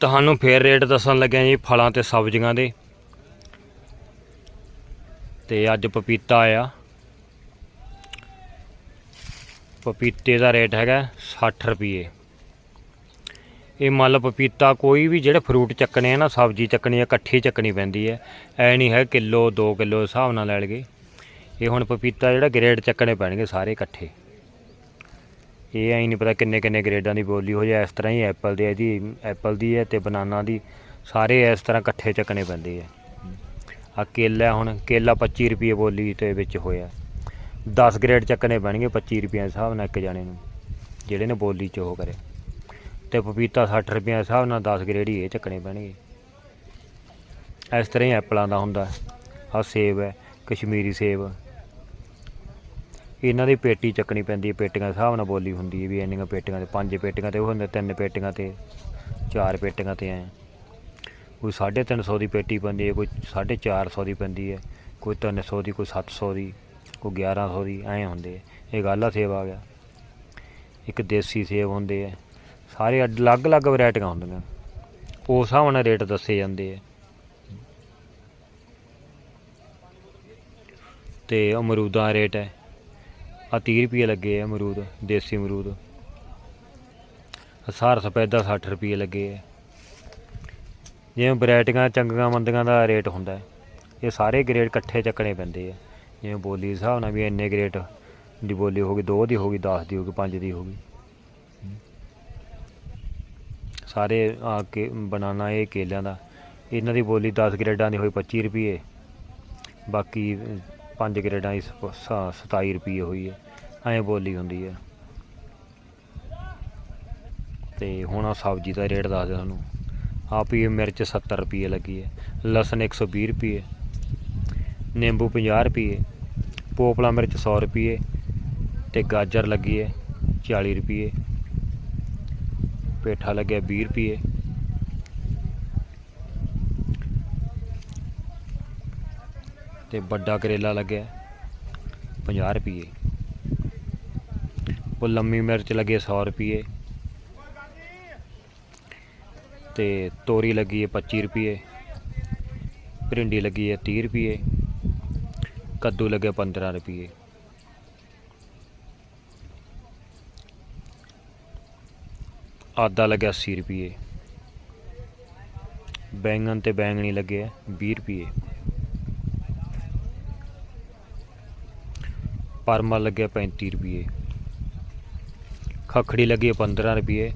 ਤੁਹਾਨੂੰ ਫੇਰ ਰੇਟ ਦੱਸਣ ਲੱਗਿਆ ਜੀ ਫਲਾਂ ਤੇ ਸਬਜ਼ੀਆਂ ਦੇ। ਤੇ ਅੱਜ ਪਪੀਤਾ ਆਇਆ। ਪਪੀਤੇ ਦਾ ਰੇਟ ਹੈਗਾ 60 ਰੁਪਏ ਇਹ ਮੰਨ ਲਓ ਪਪੀਤਾ ਕੋਈ ਵੀ ਜਿਹੜੇ ਫਰੂਟ ਚੱਕਣੇ ਆ ਨਾ, ਸਬਜ਼ੀ ਚੱਕਣੀ ਆ, ਇਕੱਠੀ ਚੱਕਣੀ ਪੈਂਦੀ ਹੈ ਐ ਨਹੀਂ ਹੈ ਕਿਲੋ 2 ਕਿਲੋ ਹਿਸਾਬ ਨਾਲ ਲੈ ਲਗੇ ਇਹ ਹੁਣ ਪਪੀਤਾ ਜਿਹੜਾ ਗ੍ਰੇਡ ਚੱਕਣੇ ਪੈਣਗੇ ਸਾਰੇ ਇਕੱਠੇ। ਇਹ ਐਂ ਨਹੀਂ ਪਤਾ ਕਿੰਨੇ ਕਿੰਨੇ ਗ੍ਰੇਡਾਂ ਦੀ ਬੋਲੀ ਹੋ ਜਾਏ ਇਸ ਤਰ੍ਹਾਂ ਹੀ ਐਪਲ ਦੇ ਇਹਦੀ ਐਪਲ ਦੀ ਹੈ ਤੇ ਬਨਾਨਾ ਦੀ, ਸਾਰੇ ਇਸ ਤਰ੍ਹਾਂ ਇਕੱਠੇ ਚੱਕਣੇ ਪੈਂਦੇ ਆ। ਆ ਕੇਲਾ ਹੁਣ, ਕੇਲਾ 25 ਰੁਪਏ ਬੋਲੀ ਤੇ ਵਿੱਚ ਹੋਇਆ। 10 ਗ੍ਰੇਡ ਚੱਕਣੇ ਪੈਣਗੇ 25 ਰੁਪਏ ਦੇ ਹਿਸਾਬ ਨਾਲ ਇੱਕ ਜਾਣੇ ਨੂੰ, ਜਿਹੜੇ ਨੇ ਬੋਲੀ ਚ ਉਹ ਕਰੇ। ਤੇ ਪਪੀਤਾ 60 ਰੁਪਏ ਦੇ ਹਿਸਾਬ ਨਾਲ 10 ਗ੍ਰੇਡ ਹੀ ਇਹ ਚੱਕਣੇ ਪੈਣਗੇ। ਇਸ ਤਰ੍ਹਾਂ ਹੀ ਐਪਲਾਂ ਦਾ ਹੁੰਦਾ। ਆ ਸੇਬ ਹੈ, ਕਸ਼ਮੀਰੀ ਸੇਬ। ਇਹਨਾਂ ਦੀ ਪੇਟੀ ਚੱਕਣੀ ਪੈਂਦੀ ਹੈ, ਪੇਟੀਆਂ ਦੇ ਹਿਸਾਬ ਨਾਲ ਬੋਲੀ ਹੁੰਦੀ ਹੈ ਵੀ ਇੰਨੀਆਂ ਪੇਟੀਆਂ ਤੇ, ਪੰਜ ਪੇਟੀਆਂ ਤੇ, ਉਹ ਹੁੰਦੇ ਤਿੰਨ ਪੇਟੀਆਂ ਤੇ, ਚਾਰ ਪੇਟੀਆਂ ਤੇ ਐ। ਕੋਈ 350 ਦੀ ਪੇਟੀ ਪੈਂਦੀ ਹੈ, ਕੋਈ 450 ਦੀ ਪੈਂਦੀ ਹੈ, ਕੋਈ 300 ਦੀ, ਕੋਈ 700 ਦੀ, ਕੋਈ 1100 ਦੀ, ਐਂ ਹੁੰਦੇ ਆ। ਇਹ ਗਾਲਾ ਸੇਬ ਆ ਗਿਆ। ਇੱਕ ਦੇਸੀ ਸੇਬ ਹੁੰਦੇ ਆ। ਸਾਰੇ ਅਲੱਗ-ਅਲੱਗ ਵੈਰਾਈਟੀਆਂ ਹੁੰਦੀਆਂ। ਉਸ ਹਿਸਾਬ ਨਾਲ ਰੇਟ ਦੱਸੇ ਜਾਂਦੇ ਆ। ਤੇ ਅਮਰੂਦਾਂ ਦਾ ਰੇਟ ਹੈ। ਆ 30 ਰੁਪਏ ਲੱਗੇ ਆ ਅਮਰੂਦ, ਦੇਸੀ ਅਮਰੂਦ। ਹਸਾਰ ਸਫੈਦਾ 60 ਰੁਪਏ ਲੱਗੇ ਆ। ਜਿਵੇਂ ਵੈਰਾਈਟੀਆਂ, ਚੰਗੀਆਂ ਮੰਦੀਆਂ ਦਾ ਰੇਟ ਹੁੰਦਾ ਹੈ। ਇਹ ਸਾਰੇ ਗ੍ਰੇਡ ਇਕੱਠੇ ਚੱਕਣੇ ਪੈਂਦੇ ਆ। ਜਿਵੇਂ ਬੋਲੀ ਦੇ ਹਿਸਾਬ ਨਾਲ ਵੀ ਇੰਨੇ ਗ੍ਰੇਡ ਦੀ ਬੋਲੀ ਹੋ ਗਈ 2 ਦੀ ਹੋ ਗਈ 10 ਦੀ ਹੋ ਗਈ 5 ਦੀ ਹੋ ਗਈ ਸਾਰੇ ਆ ਕੇ ਬਨਾਨਾ ਇਹ ਕੇਲਿਆਂ ਦਾ। ਇਹਨਾਂ ਦੀ ਬੋਲੀ 10 ਗ੍ਰੇਡਾਂ ਦੀ ਹੋਈ 25 ਰੁਪਏ। ਬਾਕੀ ਪੰਜ ਗ੍ਰੇਡਾਂ ਦੀ ਸ- ਸ- 27 ਰੁਪਏ ਹੋਈ ਹੈ ਐਂ ਬੋਲੀ ਹੁੰਦੀ ਹੈ ਤੇ ਹੁਣ ਆ ਸਬਜ਼ੀ ਦਾ ਰੇਟ ਦੱਸ ਦਿਆਂ ਤੁਹਾਨੂੰ ਆ ਪੀ ਮਿਰਚ 70 ਰੁਪਏ ਲੱਗੀ ਹੈ ਲਸਣ 120 ਰੁਪਏ ਨਿੰਬੂ 50 ਰੁਪਏ ਪੋਪਲਾ ਮਿਰਚ 100 ਰੁਪਏ ਤੇ ਗਾਜਰ ਲੱਗੀ ਹੈ 40 ਰੁਪਏ ਪੇਠਾ ਲੱਗਿਆ 20 ਰੁਪਏ ਤੇ ਵੱਡਾ ਕਰੇਲਾ ਲੱਗਿਆ 50 ਰੁਪਏ ਉਹ ਲੰਮੀ ਮਿਰਚ ਲੱਗੀ ਹੈ 100 ਰੁਪਏ ਤੇ ਤੋਰੀ ਲੱਗੀ ਹੈ 25 ਰੁਪਏ ਭਿੰਡੀ ਲੱਗੀ ਹੈ 30 ਰੁਪਏ ਕੱਦੂ ਲੱਗਿਆ 15 ਰੁਪਏ ਆਦਾ ਲੱਗਿਆ 80 ਰੁਪਏ ਬੈਂਗਣ ਤੇ ਬੈਂਗਣੀ ਲੱਗੇ ਆ 20 ਰੁਪਏ ਪਰਮਲ ਲੱਗਿਆ 35 ਰੁਪਏ ਖਖੜੀ ਲੱਗੀ ਹੈ 15 ਰੁਪਏ